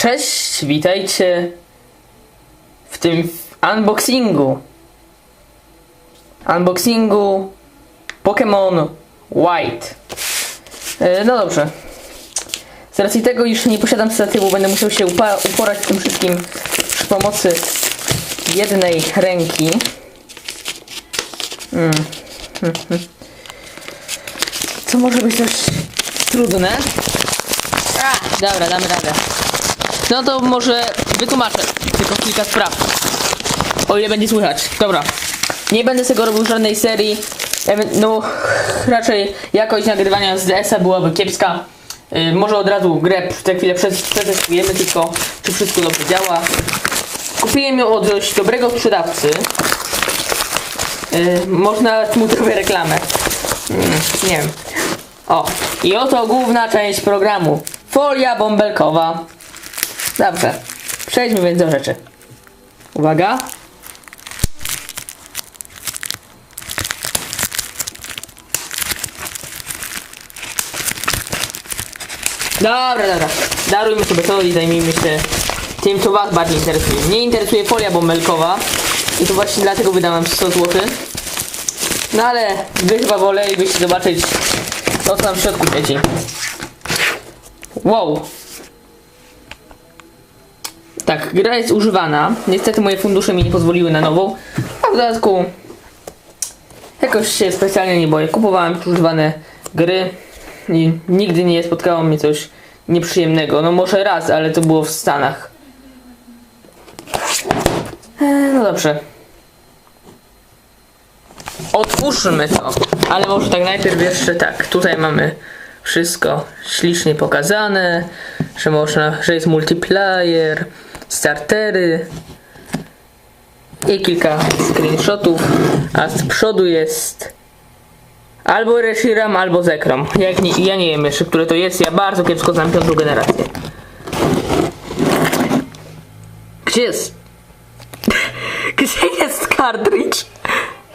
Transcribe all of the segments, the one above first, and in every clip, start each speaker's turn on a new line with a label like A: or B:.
A: Cześć, witajcie w tym unboxingu. Unboxingu Pokémon White. E, No dobrze. Z racji tego, iż nie posiadam statywu, będę musiał się uporać z tym wszystkim przy pomocy jednej ręki. Mm. Co może być też trudne? A, dobra, damy radę. No to może wytłumaczę tylko kilka spraw. O ile będzie słychać. Dobra. Nie będę z tego robił żadnej serii. No, raczej jakość nagrywania z DS-a byłaby kiepska. Yy, może od razu grę za chwilę przetestujemy tylko, czy wszystko dobrze działa. Kupiłem ją od dość dobrego sprzedawcy. Yy, można mu zrobić reklamę. Mm, nie wiem. O, i oto główna część programu. Folia bąbelkowa. Dobrze. Przejdźmy więc do rzeczy. Uwaga. Dobra, dobra. Darujmy sobie to i zajmijmy się tym, co Was bardziej interesuje. Mnie interesuje folia bąbelkowa i to właśnie dlatego wydałem 100 zł. No ale Wy chyba wolelibyście zobaczyć co tam w środku siedzi. Wow. Tak, gra jest używana. Niestety moje fundusze mi nie pozwoliły na nową. A w dodatku jakoś się specjalnie nie boję. Kupowałem już używane gry i nigdy nie spotkało mnie coś nieprzyjemnego. No może raz, ale to było w Stanach. Eee, no dobrze. Otwórzmy to. Ale może tak najpierw jeszcze tak. Tutaj mamy wszystko ślicznie pokazane, że można, że jest multiplayer, startery i kilka screenshotów, a z przodu jest albo Reshiram, albo Zekrom. Jak nie, ja nie wiem jeszcze, które to jest, ja bardzo kiepsko znam piątą generację. Gdzie jest? Gdzie jest cartridge?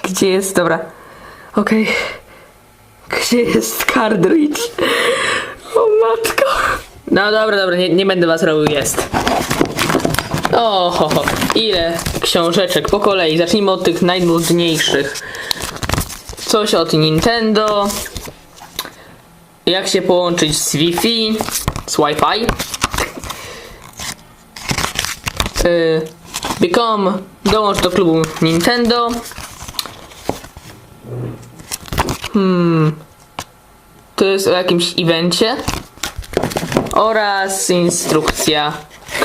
A: Gdzie jest? Dobra. Okej. Gdzie jest cartridge? O matko. No dobra, dobra, nie, nie będę was robił, jest. O, ile książeczek po kolei. Zacznijmy od tych najnudniejszych. Coś od Nintendo. Jak się połączyć z Wi-Fi, z Wi-Fi. Y, Become, dołącz do klubu Nintendo. To jest o jakimś evencie oraz instrukcja,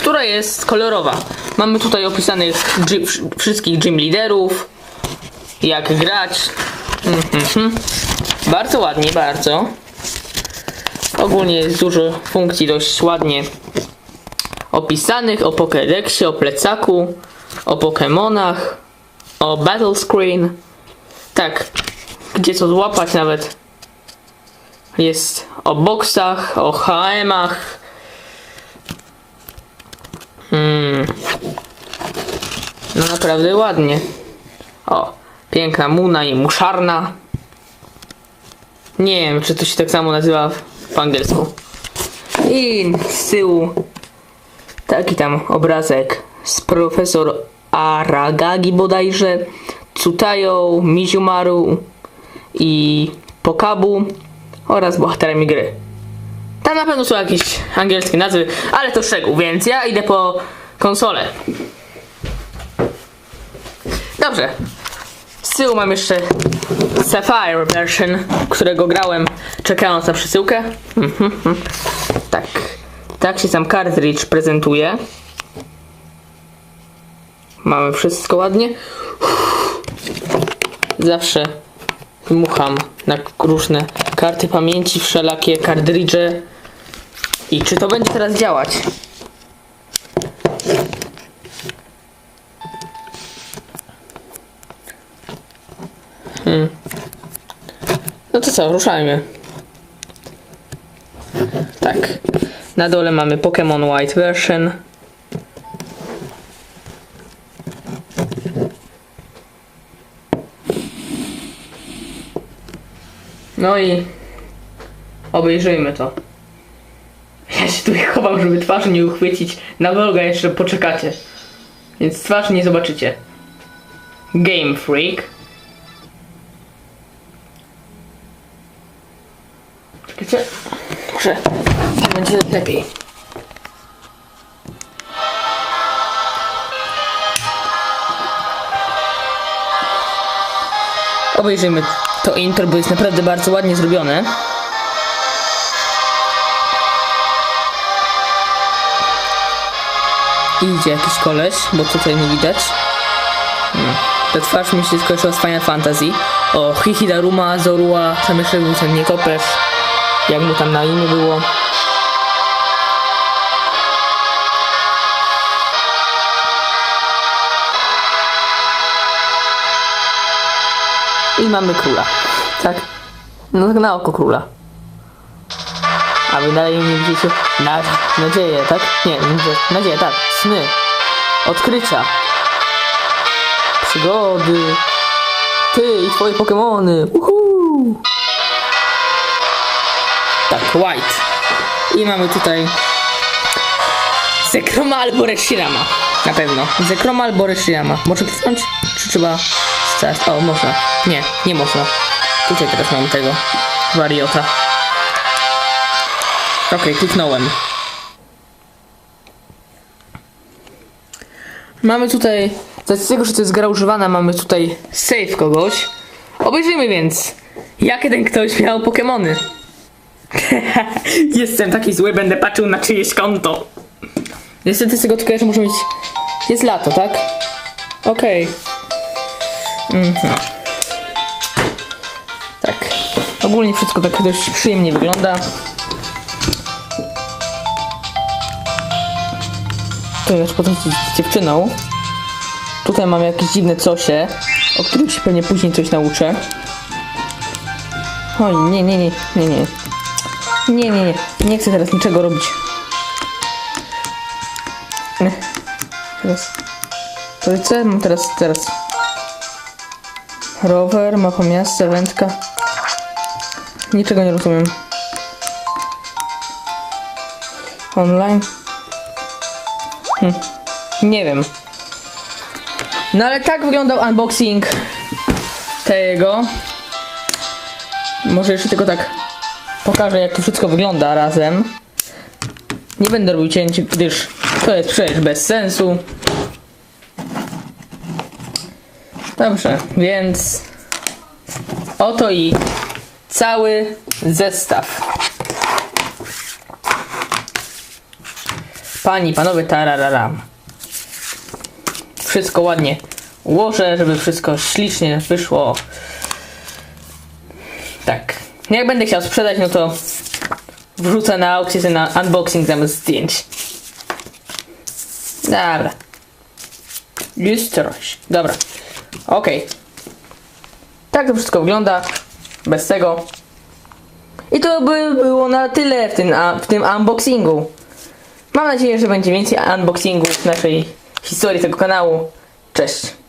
A: która jest kolorowa. Mamy tutaj opisanych wszystkich gym liderów, jak grać. Mhm. Bardzo ładnie, bardzo. Ogólnie jest dużo funkcji dość ładnie opisanych o Pokédexie, o plecaku, o Pokémonach, o battle screen. Tak, gdzie co złapać nawet. Jest o boksach, o HM-ach. Hmm. No naprawdę ładnie. O, piękna Muna i Muszarna. Nie wiem, czy to się tak samo nazywa w, w angielsku. I z tyłu taki tam obrazek z profesor Aragagi bodajże, Tsutayo, Mizumaru i Pokabu oraz bohaterami gry. Tam na pewno są jakieś angielskie nazwy, ale to szczegół, więc ja idę po konsolę. Dobrze. Z tyłu mam jeszcze Sapphire version, którego grałem czekając na przesyłkę. Mhm, mhm. tak. Tak się sam cartridge prezentuje. Mamy wszystko ładnie. Zawsze dmucham na różne karty pamięci, wszelakie kartridże. I czy to będzie teraz działać? Hmm. No to co, ruszajmy. Tak. Na dole mamy Pokémon White version. No i obejrzyjmy to. Się tu chowam, żeby twarz nie uchwycić. Na vloga jeszcze poczekacie. Więc twarz nie zobaczycie. Game Freak. Czekajcie. To będzie lepiej. Obejrzyjmy to intro, bo jest naprawdę bardzo ładnie zrobione. Idzie jakiś koleś, bo tutaj nie widać. Hmm. Ta twarz mi się skojarzyła z Final Fantasy. O, Hihidaruma, Zorua, tam jeszcze był ten. Jak mu tam na imię było. I mamy króla. Tak? No tak na oko króla. A wy dalej nie widzicie na, nadzieję, tak? Nie, nadzieję, tak. Sny. Odkrycia. Przygody. Ty i twoje Pokemony. Uhu. Tak, White. I mamy tutaj Zekroma albo Reshirama. Na pewno. Zekroma albo Reshirama. Może kliknąć? Czy trzeba? O, można. Nie, nie można. Tutaj teraz mam tego wariota. Okej, kliknąłem. Mamy tutaj, z tego, że to jest gra używana, mamy tutaj save kogoś. Obejrzyjmy więc, jakie ten ktoś miał Pokemony. Jestem taki zły, będę patrzył na czyjeś konto. Niestety z tego tylko jeszcze muszę mieć... Jest lato, tak? Okej. Mhm. Tak. Ogólnie wszystko tak dość przyjemnie wygląda. Już potem z dziewczyną. Tutaj mam jakieś dziwne cosie, o których się pewnie później coś nauczę. Oj, nie, nie, nie, nie, nie. Nie, nie, nie. Nie chcę teraz niczego robić. Nie. Teraz. To co ja mam teraz, teraz? Rower, mapa miasta, wędka. Niczego nie rozumiem. Online. Hm. Nie wiem. No ale tak wyglądał unboxing tego. Może jeszcze tylko tak pokażę jak to wszystko wygląda razem. Nie będę robił cięć, gdyż to jest przecież bez sensu. Dobrze, więc oto i cały zestaw. Pani, panowie, tarararam. Wszystko ładnie ułożę, żeby wszystko ślicznie wyszło. Tak. Jak będę chciał sprzedać, no to wrzucę na aukcję ten unboxing zamiast zdjęć. Dobra. Już coś. Dobra. Okej. Tak to wszystko wygląda. Bez tego. I to by było na tyle w tym, w tym unboxingu. Mam nadzieję, że będzie więcej unboxingów w naszej historii tego kanału. Cześć.